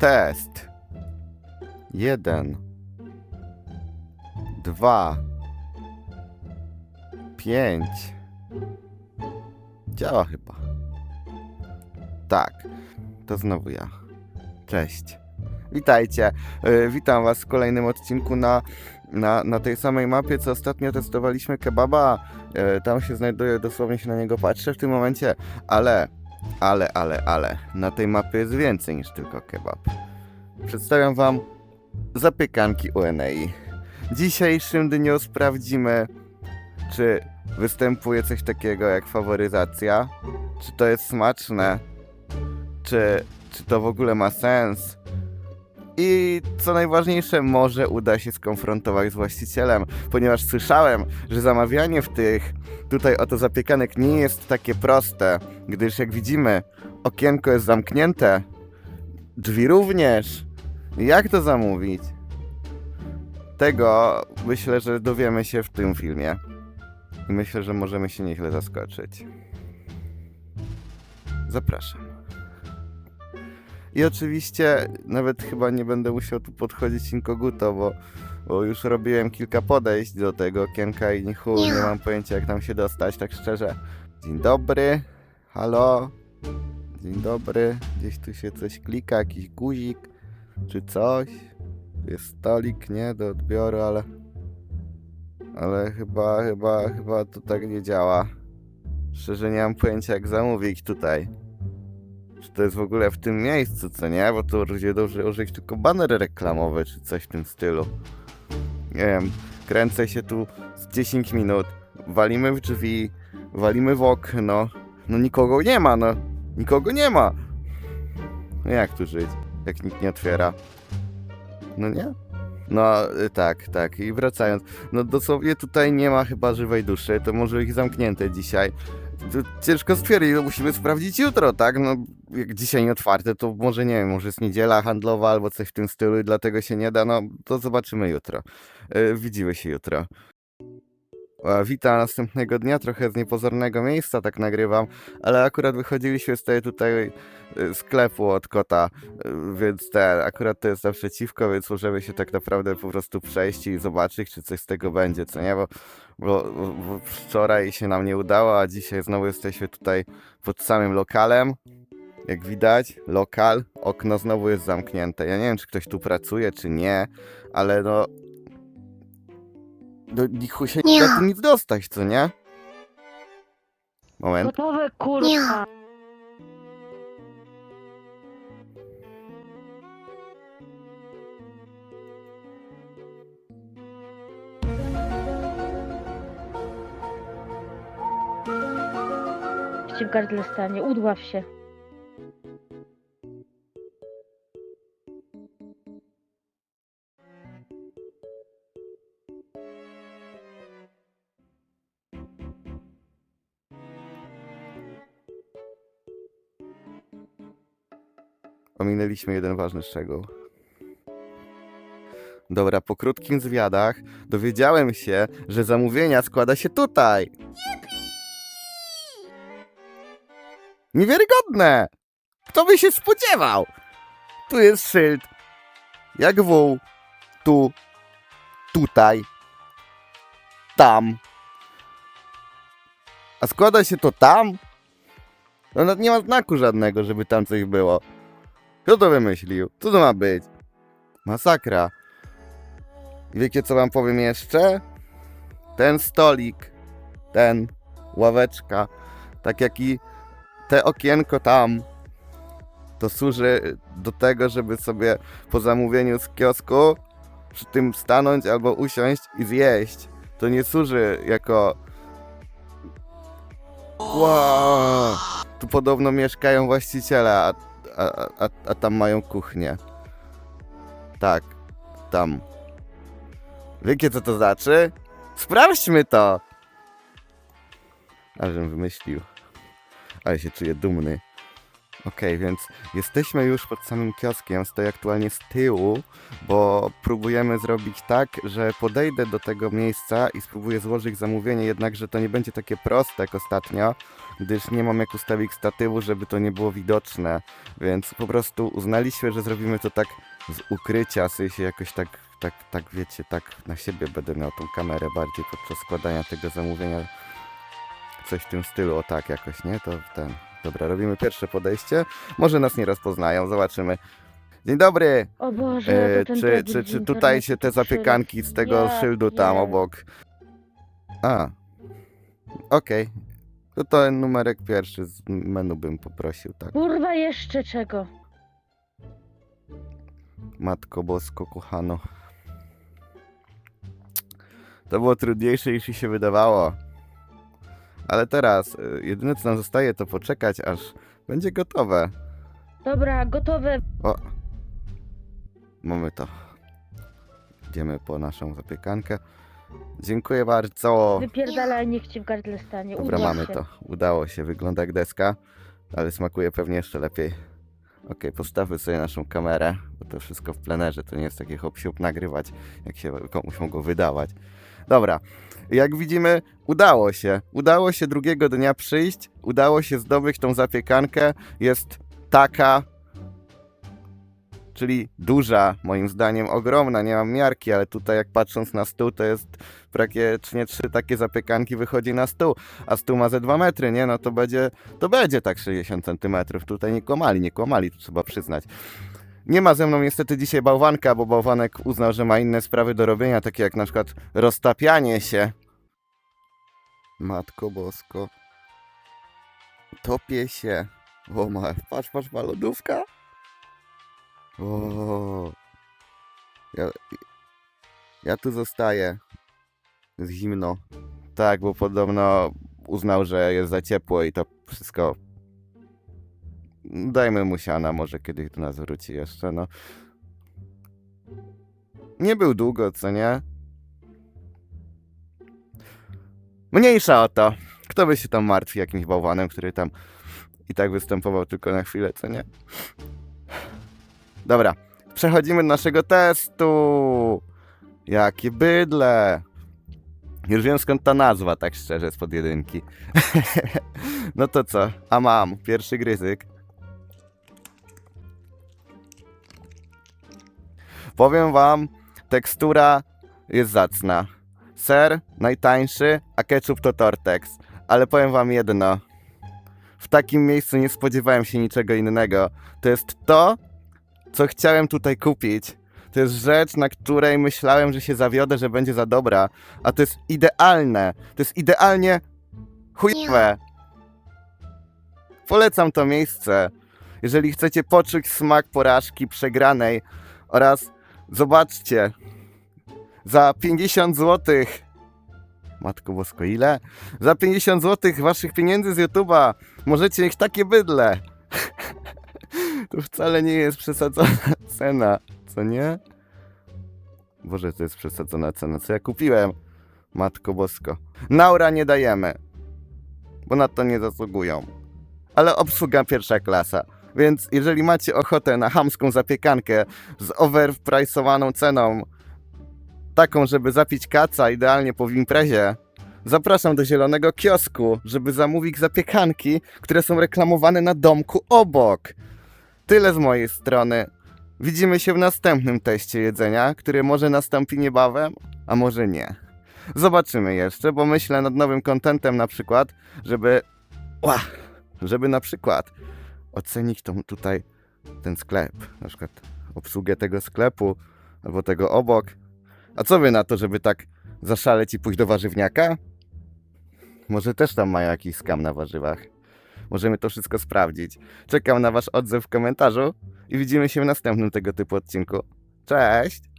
Test. Jeden. Dwa. Pięć. Działa chyba. Tak. To znowu ja. Cześć. Witajcie. E, Witam was w kolejnym odcinku na, na, na tej samej mapie, co ostatnio testowaliśmy kebaba. E, Tam się znajduje, dosłownie się na niego patrzę w tym momencie, ale, ale, ale, ale, na tej mapie jest więcej niż tylko kebab. Przedstawiam wam zapiekanki UNEI. W dzisiejszym dniu sprawdzimy, czy występuje coś takiego jak faworyzacja, czy to jest smaczne, czy, czy to w ogóle ma sens. I co najważniejsze, może uda się skonfrontować z właścicielem, ponieważ słyszałem, że zamawianie w tych tutaj oto zapiekanek nie jest takie proste, gdyż jak widzimy, okienko jest zamknięte, drzwi również. Jak to zamówić? Tego myślę, że dowiemy się w tym filmie. I myślę, że możemy się nieźle zaskoczyć. Zapraszam. I oczywiście nawet chyba nie będę musiał tu podchodzić inkoguto, bo, bo już robiłem kilka podejść do tego okienka i nie nie mam pojęcia jak tam się dostać, tak szczerze. Dzień dobry, halo, dzień dobry, gdzieś tu się coś klika, jakiś guzik, czy coś. Jest stolik, nie, do odbioru, ale... Ale chyba, chyba, chyba to tak nie działa. Szczerze nie mam pojęcia jak zamówić tutaj. Czy to jest w ogóle w tym miejscu, co nie? Bo to ludzie dobrze użyć tylko baner reklamowy, czy coś w tym stylu. Nie wiem, kręcę się tu z 10 minut, walimy w drzwi, walimy w okno. No nikogo nie ma, no. Nikogo nie ma. No jak tu żyć, jak nikt nie otwiera? No nie? No y, tak, tak. I wracając, no dosłownie tutaj nie ma chyba żywej duszy, to może ich zamknięte dzisiaj. To ciężko stwierdzić, no musimy sprawdzić jutro, tak? No jak dzisiaj nie otwarte, to może nie wiem, może jest niedziela handlowa albo coś w tym stylu i dlatego się nie da, no to zobaczymy jutro. Yy, widzimy się jutro. Witam następnego dnia, trochę z niepozornego miejsca tak nagrywam, ale akurat wychodziliśmy z tej tutaj y, sklepu od kota, y, więc te, akurat to jest naprzeciwko, więc możemy się tak naprawdę po prostu przejść i zobaczyć, czy coś z tego będzie, co nie, bo, bo, bo wczoraj się nam nie udało, a dzisiaj znowu jesteśmy tutaj pod samym lokalem. Jak widać, lokal, okno znowu jest zamknięte. Ja nie wiem, czy ktoś tu pracuje, czy nie, ale no... Do nichu się nie da tu nic dostać, co nie? Moment. Gotowe kurwa. Ci w gardle stanie, udław się. Ominęliśmy jeden ważny szczegół. Dobra, po krótkim zwiadach dowiedziałem się, że zamówienia składa się tutaj. Niewiarygodne! Kto by się spodziewał? Tu jest szyld. Jak wół. Tu. Tutaj. Tam. A składa się to tam? No nie ma znaku żadnego, żeby tam coś było. Kto to wymyślił? Co to ma być? Masakra. I wiecie co wam powiem jeszcze? Ten stolik, ten, ławeczka, tak jak i te okienko tam, to służy do tego, żeby sobie po zamówieniu z kiosku przy tym stanąć albo usiąść i zjeść. To nie służy jako... Wow! Tu podobno mieszkają właściciele, a a, a, tam mają kuchnię. Tak, tam. Wiecie co to znaczy? Sprawdźmy to! Ażem wymyślił. Ale się czuję dumny. Okej, więc jesteśmy już pod samym kioskiem, stoję aktualnie z tyłu, bo próbujemy zrobić tak, że podejdę do tego miejsca i spróbuję złożyć zamówienie, jednakże to nie będzie takie proste jak ostatnio, gdyż nie mam jak ustawić statywu, żeby to nie było widoczne, więc po prostu uznaliśmy, że zrobimy to tak z ukrycia, w sensie jakoś tak, tak, tak wiecie, tak na siebie będę miał tą kamerę bardziej podczas składania tego zamówienia, coś w tym stylu, o tak jakoś, nie? To ten... Dobra, robimy pierwsze podejście. Może nas nie rozpoznają, zobaczymy. Dzień dobry! O Boże, E, to ten czy, czy, czy tutaj się te zapiekanki z tego Nie, szyldu tam obok? A, okej. To ten numerek pierwszy z menu bym poprosił, tak. Kurwa, jeszcze czego? Matko Bosko, kochano. To było trudniejsze niż mi się wydawało. Ale teraz, y, jedyne co nam zostaje to poczekać, aż będzie gotowe. Dobra, gotowe. O, mamy to. Idziemy po naszą zapiekankę. Dziękuję bardzo. Wypierdalaj, niech ci w gardle stanie. Dobra, Uda mamy się. to. Udało się, wygląda jak deska, ale smakuje pewnie jeszcze lepiej. Okej, postawmy sobie naszą kamerę, bo to wszystko w plenerze, to nie jest takie hop nagrywać, jak się komuś mogło wydawać. Dobra, jak widzimy, udało się. Udało się drugiego dnia przyjść, udało się zdobyć tą zapiekankę. Jest taka, czyli duża, moim zdaniem ogromna, nie mam miarki, ale tutaj jak patrząc na stół, to jest praktycznie trzy takie zapiekanki wychodzi na stół, a stół ma ze 2 metry, nie? No to będzie, to będzie tak 60 centymetrów. Tutaj nie kłamali, nie kłamali, to trzeba przyznać. Nie ma ze mną niestety dzisiaj bałwanka, bo bałwanek uznał, że ma inne sprawy do robienia, takie jak na przykład roztapianie się. Matko bosko. Topię się. O ma, patrz, patrz, ma lodówka. O. Ja, ja tu zostaję. Jest zimno. Tak, bo podobno uznał, że jest za ciepło i to wszystko. Dajmy mu siana, może kiedyś do nas wróci jeszcze, no. Nie był długo, co nie? Mniejsza o to. Kto by się tam martwi jakimś bałwanem, który tam i tak występował tylko na chwilę, co nie? Dobra, przechodzimy do naszego testu. Jakie bydle. Już wiem skąd ta nazwa, tak szczerze, spod jedynki. no to co? A mam, pierwszy gryzyk. Powiem wam, tekstura jest zacna. Ser najtańszy, a ketchup to Tortex. Ale powiem wam jedno. W takim miejscu nie spodziewałem się niczego innego. To jest to, co chciałem tutaj kupić. To jest rzecz, na której myślałem, że się zawiodę, że będzie za dobra. A to jest idealne. To jest idealnie chujowe. Polecam to miejsce. Jeżeli chcecie poczuć smak porażki przegranej oraz zobaczcie za 50 zł. Matko Bosko, ile? Za 50 zł waszych pieniędzy z YouTube'a możecie mieć takie bydle. to wcale nie jest przesadzona cena, co nie? Boże, to jest przesadzona cena. Co ja kupiłem? Matko Bosko. Naura nie dajemy, bo na to nie zasługują. Ale obsługa pierwsza klasa. Więc jeżeli macie ochotę na hamską zapiekankę z overprice'owaną ceną, taką, żeby zapić kaca idealnie po imprezie, zapraszam do zielonego kiosku, żeby zamówić zapiekanki, które są reklamowane na domku obok. Tyle z mojej strony. Widzimy się w następnym teście jedzenia, który może nastąpi niebawem, a może nie. Zobaczymy jeszcze, bo myślę nad nowym kontentem na przykład, żeby... Ła, żeby na przykład ocenić tą tutaj ten sklep, na przykład obsługę tego sklepu albo tego obok. A co wy na to, żeby tak zaszaleć i pójść do warzywniaka? Może też tam mają jakiś skam na warzywach. Możemy to wszystko sprawdzić. Czekam na wasz odzew w komentarzu i widzimy się w następnym tego typu odcinku. Cześć!